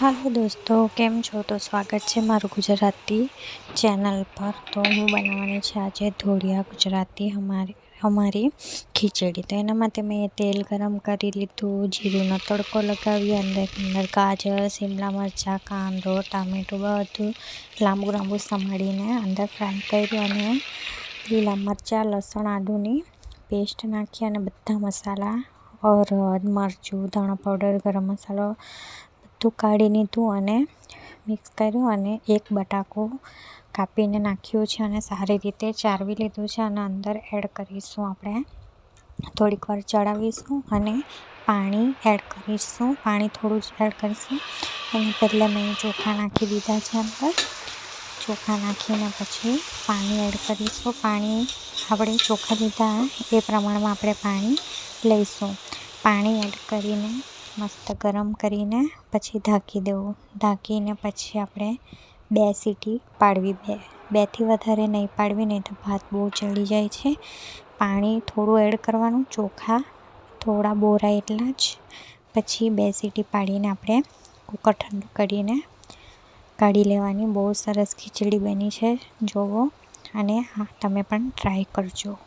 હાલો દોસ્તો, કેમ છો? તો સ્વાગત છે મારું ગુજરાતી ચેનલ પર. તો હું બનાવવાની છે આજે ધોળિયા ગુજરાતી અમારી અમારી ખીચડી. તો એના માટે મેં તેલ ગરમ કરી લીધું જીરુંનો તડકો લગાવી, અંદર અંદર ગાજર, શિમલા મરચાં, કાંદો, ટામેટું બધું લાંબુ લાંબુ સમાડીને અંદર ફ્રાય કર્યું અને લીલા મરચાં, લસણ, આદુની પેસ્ટ નાખી અને બધા મસાલા અરદ મરચું, ધાણા પાવડર, ગરમ મસાલો બધું કાઢી લીધું અને મિક્સ કર્યું અને એક બટાકો કાપીને નાખ્યું છે અને સારી રીતે ચારવી લીધું છે અને અંદર એડ કરીશું આપણે. થોડીક વાર ચડાવીશું અને પાણી એડ કરીશું. પાણી થોડું જ એડ કરીશું. અને પહેલાં મેં ચોખા નાખી દીધા છે અંદર. ચોખા નાખીને પછી પાણી એડ કરીશું. પાણી આપણે ચોખા લીધા એ પ્રમાણમાં આપણે પાણી લઈશું. પાણી એડ કરીને મસ્ત ગરમ કરીને પછી ઢાંકી દેવું. ઢાંકીને પછી આપણે બે સીટી પાડવી બે. બેથી વધારે નહીં પાડવી, નહીં તો ભાત બહુ ચડી જાય છે. પાણી થોડું એડ કરવાનું, ચોખા થોડા બોરા એટલા જ. પછી બે સીટી પાડીને આપણે કુકર ઠંડુ કરીને કાઢી લેવાની. બહુ સરસ ખીચડી બની છે, જોવો. અને હા, તમે પણ ટ્રાય કરજો.